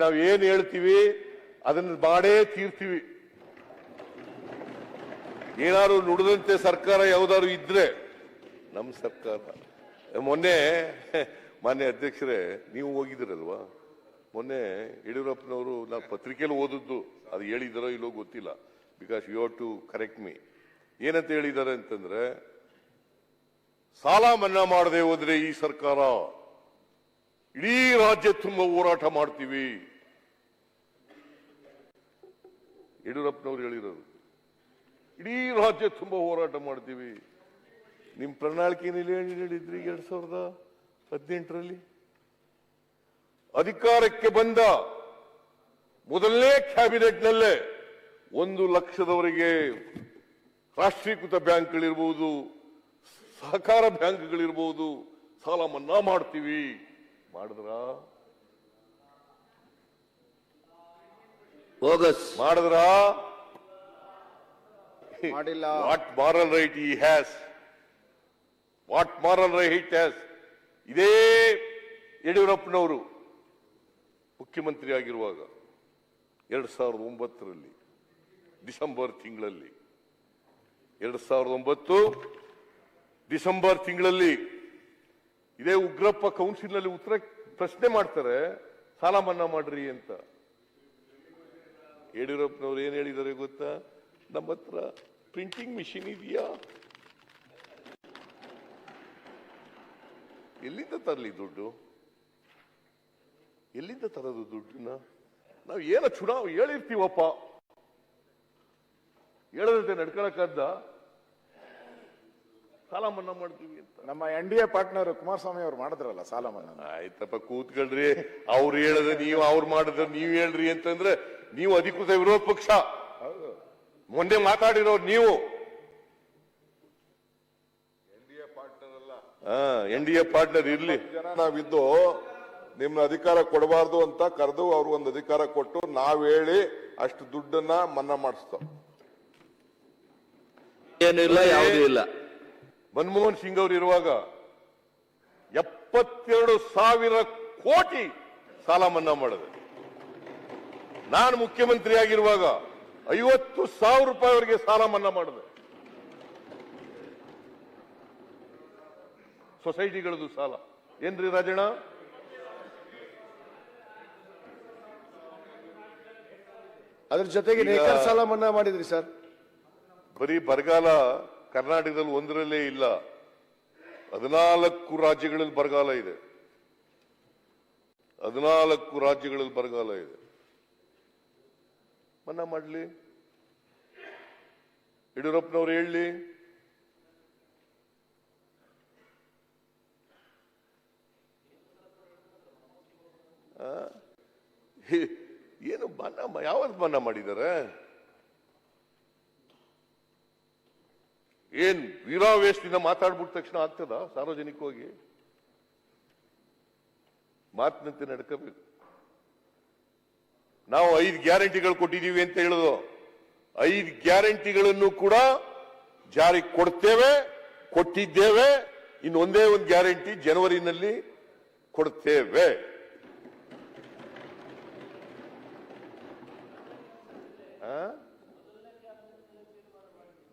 ನಾವ್ ಏನ್ ಹೇಳ್ತೀವಿ, ಅದನ್ನ ಮಾಡೇ ತೀರ್ತೀವಿ. ಏನಾದ್ರು ನುಡಿದಂತೆ ಸರ್ಕಾರ ಯಾವ್ದಾದ್ರು ಇದ್ರೆ ನಮ್ಮ ಸರ್ಕಾರ. ಮೊನ್ನೆ, ಮಾನ್ಯ ಅಧ್ಯಕ್ಷರೇ, ನೀವು ಹೋಗಿದ್ದೀರಲ್ವಾ ಮೊನ್ನೆ ಯಡಿಯೂರಪ್ಪನವರು ನಾವು ಪತ್ರಿಕೆಯಲ್ಲಿ ಓದಿದ್ದು, ಅದು ಹೇಳಿದಾರೋ ಇಲ್ಲೋ ಗೊತ್ತಿಲ್ಲ. Because you have to correct me ಏನಂತ ಹೇಳಿದ್ದಾರೆ ಅಂತಂದ್ರೆ, ಸಾಲ ಮನ್ನಾ ಮಾಡದೆ ಹೋದ್ರೆ ಈ ಸರ್ಕಾರ ಇಡೀ ರಾಜ್ಯ ತುಂಬ ಹೋರಾಟ ಮಾಡ್ತೀವಿ. ಯಡಿಯೂರಪ್ಪನವ್ರು ಹೇಳಿರೋದು. ಇಡೀ ರಾಜ್ಯ ತುಂಬ ಹೋರಾಟ ಮಾಡ್ತೀವಿ. ನಿಮ್ ಪ್ರಣಾಳಿಕೆಯಲ್ಲಿ ಹೇಳಿದ್ರಿ ಎರಡ್ ಸಾವಿರದ ಹದಿನೆಂಟರಲ್ಲಿ. ಅಧಿಕಾರಕ್ಕೆ ಬಂದ ಮೊದಲನೇ ಕ್ಯಾಬಿನೆಟ್ನಲ್ಲೇ ಒಂದು ಲಕ್ಷದವರೆಗೆ ರಾಷ್ಟ್ರೀಕೃತ ಬ್ಯಾಂಕ್ಗಳಿರ್ಬೋದು, ಸಹಕಾರ ಬ್ಯಾಂಕ್ಗಳಿರ್ಬೋದು ಸಾಲ ಮನ್ನಾ ಮಾಡ್ತೀವಿ. ಮಾಡಿದ್ರ? ಬೋಗಸ್ ಮಾಡಿದ್ರ? ಮಾಡಿಲ್ಲ. What moral right he has what moral right has ಇದೇ ಯಡಿಯೂರಪ್ಪನವರು ಮುಖ್ಯಮಂತ್ರಿ ಆಗಿರುವಾಗ ಎರಡ್ ಸಾವಿರದ ಒಂಬತ್ತರಲ್ಲಿ ಡಿಸೆಂಬರ್ ತಿಂಗಳಲ್ಲಿ. ಎರಡ್ ಸಾವಿರದ ಒಂಬತ್ತು ಡಿಸೆಂಬರ್ ತಿಂಗಳಲ್ಲಿ ಇದೇ ಉಗ್ರಪ್ಪ ಕೌನ್ಸಿಲ್ನಲ್ಲಿ ಉತ್ತರ ಪ್ರಶ್ನೆ ಮಾಡ್ತಾರೆ, ಸಾಲ ಮನ್ನಾ ಮಾಡ್ರಿ ಅಂತ. ಯಡಿಯೂರಪ್ಪನವ್ರು ಏನ್ ಹೇಳಿದ್ದಾರೆ ಗೊತ್ತಾ? ನಮ್ಮ ಹತ್ರ ಪ್ರಿಂಟಿಂಗ್ ಮಿಷಿನ್ ಇದೆಯಾ? ಎಲ್ಲಿಂದ ತರಲಿ ದುಡ್ಡು? ಎಲ್ಲಿಂದ ತರೋದು ದುಡ್ಡನ್ನ? ನಾವು ಏನೋ ಚುನಾವ್ ಹೇಳಿರ್ತೀವಪ್ಪ. ಹೇಳದಂತೆ ನಡ್ಕೊಳಕ್ಕದ್ದ ಸಾಲ ಮನ್ನಾ ಮಾಡ್ತೀವಿ ಅಂತ. ನಮ್ಮ N D A partner Kumaraswamy ಅವ್ರು ಮಾಡಿದ್ರಲ್ಲ ಸಾಲ ಮನ್ನಾ ಆಯ್ತಪ್ಪ ಕೂತ್ಕೊಳ್ರಿ. ಅವ್ರು ಹೇಳದ ನೀವು ಅವ್ರು ಮಾಡಿದ್ರೆ ನೀವ್ ಹೇಳ್ರಿ ಅಂತಂದ್ರೆ ನೀವು ಅಧಿಕೃತ ವಿರೋಧ ಪಕ್ಷ. ಮೊನ್ನೆ ಮಾತಾಡಿರೋರು ನೀವು. ಎನ್ ಡಿ ಎ ಪಾರ್ಟ್ನರ್ ಇರ್ಲಿ. ಜನ ನಾವಿದ್ದು ನಿಮ್ನ ಅಧಿಕಾರ ಕೊಡಬಾರ್ದು ಅಂತ ಕರೆದು ಅವ್ರು ಒಂದು ಅಧಿಕಾರ ಕೊಟ್ಟು ನಾವ್ ಹೇಳಿ ಅಷ್ಟು ದುಡ್ಡನ್ನ ಮನ್ನಾ ಮಾಡಿಸ್ತಾವ್. ಏನಿಲ್ಲ ಯಾವುದೂ ಇಲ್ಲ. ಮನಮೋಹನ್ ಸಿಂಗ್ ಅವರು ಇರುವಾಗ ಎಪ್ಪತ್ತೆರಡು ಸಾವಿರ ಕೋಟಿ ಸಾಲ ಮನ್ನಾ ಮಾಡಿದೆ ನಾನು ಮುಖ್ಯಮಂತ್ರಿ ಆಗಿರುವಾಗ ಐವತ್ತು ಸಾವಿರ ರೂಪಾಯಿವರೆಗೆ ಸಾಲ ಮನ್ನಾ ಮಾಡಿದೆ ಸೊಸೈಟಿಗಳದು ಸಾಲ. ಏನ್ರಿ ರಾಜಣ್ಣ? ಅದ್ರ ಜೊತೆಗೆ ನೇಕಾರ ಸಾಲ ಮನ್ನಾ ಮಾಡಿದ್ರಿ ಸರ್. ಬರೀ ಬರಗಾಲ ಕರ್ನಾಟಕದಲ್ಲಿ ಒಂದರಲ್ಲೇ ಇಲ್ಲ. ಹದಿನಾಲ್ಕು ರಾಜ್ಯಗಳಲ್ಲಿ ಬರಗಾಲ ಇದೆ. ಹದಿನಾಲ್ಕು ರಾಜ್ಯಗಳಲ್ಲಿ ಬರಗಾಲ ಇದೆ. ಮನ್ನಾ ಮಾಡಲಿ. ಯಡಿಯೂರಪ್ಪನವ್ರು ಹೇಳಿ. ಏನು ಮನ್ನಾ ಯಾವತ್ತು ಮನ್ನಾ ಮಾಡಿದ್ದಾರೆ? ಏನ್ ವೀರಾವೇಶದಿಂದ ಮಾತಾಡ್ಬಿಟ್ಟ ತಕ್ಷಣ ಆಗ್ತದ? ಸಾರ್ವಜನಿಕವಾಗಿ? ಮಾತಿನಂತೆ ನಡ್ಕೋಬೇಕು. ನಾವು ಐದು ಗ್ಯಾರಂಟಿಗಳು ಕೊಟ್ಟಿದ್ದೀವಿ ಅಂತ ಹೇಳುದು. ಐದು ಗ್ಯಾರಂಟಿಗಳನ್ನು ಕೂಡ ಜಾರಿ ಕೊಡ್ತೇವೆ, ಕೊಟ್ಟಿದ್ದೇವೆ. ಇನ್ನೊಂದೇ ಒಂದೇ ಗ್ಯಾರಂಟಿ ಜನವರಿನಲ್ಲಿ ಕೊಡ್ತೇವೆ. ಆ?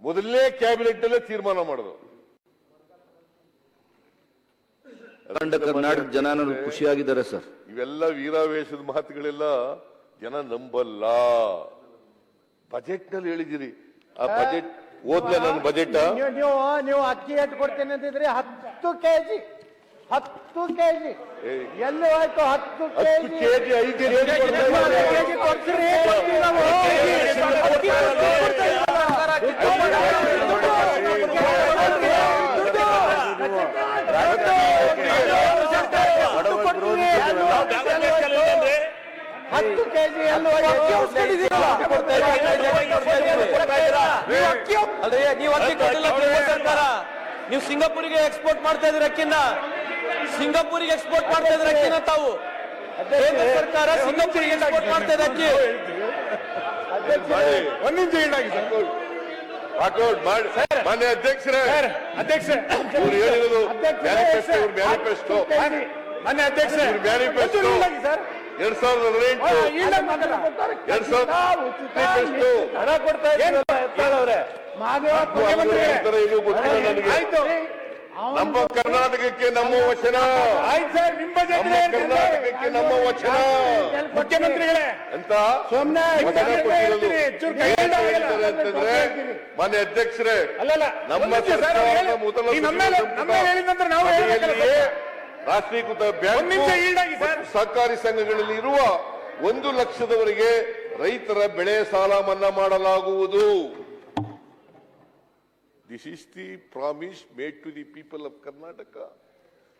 ಮೊದಲನೇ ಕ್ಯಾಬಿನೆಟ್ ಅಲ್ಲೇ ತೀರ್ಮಾನ ಮಾಡೋದು. ಕರ್ನಾಟಕ ಜನ ಖುಷಿಯಾಗಿದ್ದಾರೆ ಸರ್. ಇವೆಲ್ಲ ವೀರಾವೇಶದ ಮಾತುಗಳೆಲ್ಲ ಜನ ನಂಬಲ್ಲ. ಬಜೆಟ್ನಲ್ಲಿ ಹೇಳಿದಿರಿ ಆ ಬಜೆಟ್ ಓದ್ಲ ನನ್ನ ಬಜೆಟ್? ನೀವು ನೀವು ನೀವು ಅಕ್ಕಿ ಎಷ್ಟು ಕೊಡ್ತೇನೆ ಅಂತಿದ್ರಿ ಹತ್ತು ಕೆಜಿ ಹತ್ತು ಕೆಜಿ. ಎಲ್ಲಿ ಹೋಯ್ತು ಹತ್ತು ಕೆಜಿ? ಕೆಜಿ ಐದು ಕೆಜಿ ಕೊಡ್ತಾ ಕೊಡ್ತೀರಿ. ಹತ್ತು ಕೆಜಿ ನೀವು ಅಕ್ಕಿ ಕೊಟ್ಟಿಲ್ಲ ಸರ್ಕಾರ ನೀವು ಸಿಂಗಾಪುರಿಗೆ ಎಕ್ಸ್ಪೋರ್ಟ್ ಮಾಡ್ತಾ ಇದ್ರೆ ಅಕ್ಕಿನ ಸಿಂಗಾಪುರಿಗೆ ಎಕ್ಸ್ಪೋರ್ಟ್ ಮಾಡ್ತಾ ಇದ್ರೆ ಅಕ್ಕಿನ ತಾವು ಕೇಂದ್ರ ಸರ್ಕಾರ ಸಿಂಗಾಪುರಿಗೆ ಎಕ್ಸ್ಪೋರ್ಟ್ ಮಾಡ್ತಾ ಇದೆ ಅಕ್ಕಿ. ಒಂದ್ ನಿಮಿಷ ಸರ್. ಮಾಡಿ. ಮಾನ್ಯ ಅಧ್ಯಕ್ಷರೇ ಅಧ್ಯಕ್ಷ ಇವ್ರು ಹೇಳಿರೋದು ಮ್ಯಾನಿಫೆಸ್ಟೋ ಇವ್ರ ಮ್ಯಾನಿಫೆಸ್ಟೋ. ಮನೆ ಅಧ್ಯಕ್ಷ ಇವ್ರ ಮ್ಯಾನಿಫೆಸ್ಟೋ. ಎರಡ್ ಸಾವಿರದ ಹದಿನೆಂಟು. ಎರಡ್ ಸಾವಿರದ ಹಣ ಕೊಡ್ತಾ ಇದ್ದಾರೆ ನನಗೆ ಆಯ್ತು. ನಮ್ಮ ಕರ್ನಾಟಕಕ್ಕೆ ನಮ್ಮ ವಚನ. ಆಯ್ತು ಸರ್ ನಿಮ್ಮ ಕರ್ನಾಟಕಕ್ಕೆ ನಮ್ಮ ವಚನ. ಮುಖ್ಯಮಂತ್ರಿಗಳೇ ಅಂತ ಸೋಮನಾಥ್ರೆ ಅಂತಂದ್ರೆ ಮಾನ್ಯ ಅಧ್ಯಕ್ಷರೇ ನಮ್ಮ. ರಾಷ್ಟ್ರೀಕೃತ ಬ್ಯಾಂಕ್. ಸಹಕಾರಿ ಸಂಘಗಳಲ್ಲಿ ಇರುವ ಒಂದು ಲಕ್ಷದವರೆಗೆ ರೈತರ ಬೆಳೆ ಸಾಲ ಮನ್ನಾ ಮಾಡಲಾಗುವುದು. This is the promise made to the people of Karnataka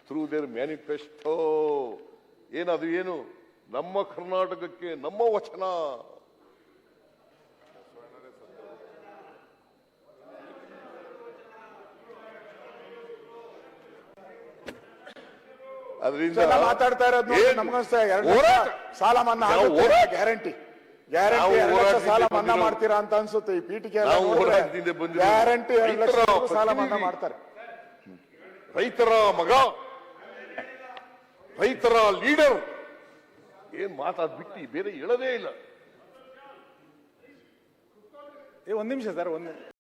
through their manifesto ಏನದು ಏನು ನಮ್ಮ ಕರ್ನಾಟಕಕ್ಕೆ ನಮ್ಮ ವಚನ ಅದರಿಂದ ಎಲ್ಲ ಮಾತಾಡ್ತಾ ಇರೋದು ನೋಡಿ ಏನ್ ನಮ್ಗನ್ಸ್ತಾ ಇದೆ, ಎರಡು ಹೋರಾಟ. ಲಕ್ಷ ಸಾಲ ಮನ್ನಾ ನಾವು ಆಗುತ್ತೆ ಹೋರಾಟ. ಗ್ಯಾರಂಟಿ ನಾವು ಗ್ಯಾರಂಟಿ ಎರಡು ಲಕ್ಷ ಸಾಲ ಮನ್ನಾ ಮಾಡ್ತೀರಾ ಅಂತ ಅನ್ಸುತ್ತೆ ಈ ಬಂದಿರೋದು. ಗ್ಯಾರಂಟಿ ಎರಡು ಲಕ್ಷ ರೈತರ ಸಾಲ ಮನ್ನಾ ಮಾಡ್ತಾರೆ. ರೈತರ ಮಗ ರೈತರ ಲೀಡರ್. ಏನ್ ಮಾತಾಡ್ ಬಿಟ್ಟಿ ಬೇರೆ ಹೇಳದೇ ಇಲ್ಲ. ಏ ಒಂದ್ ನಿಮಿಷ ಸರ್ ಒಂದ್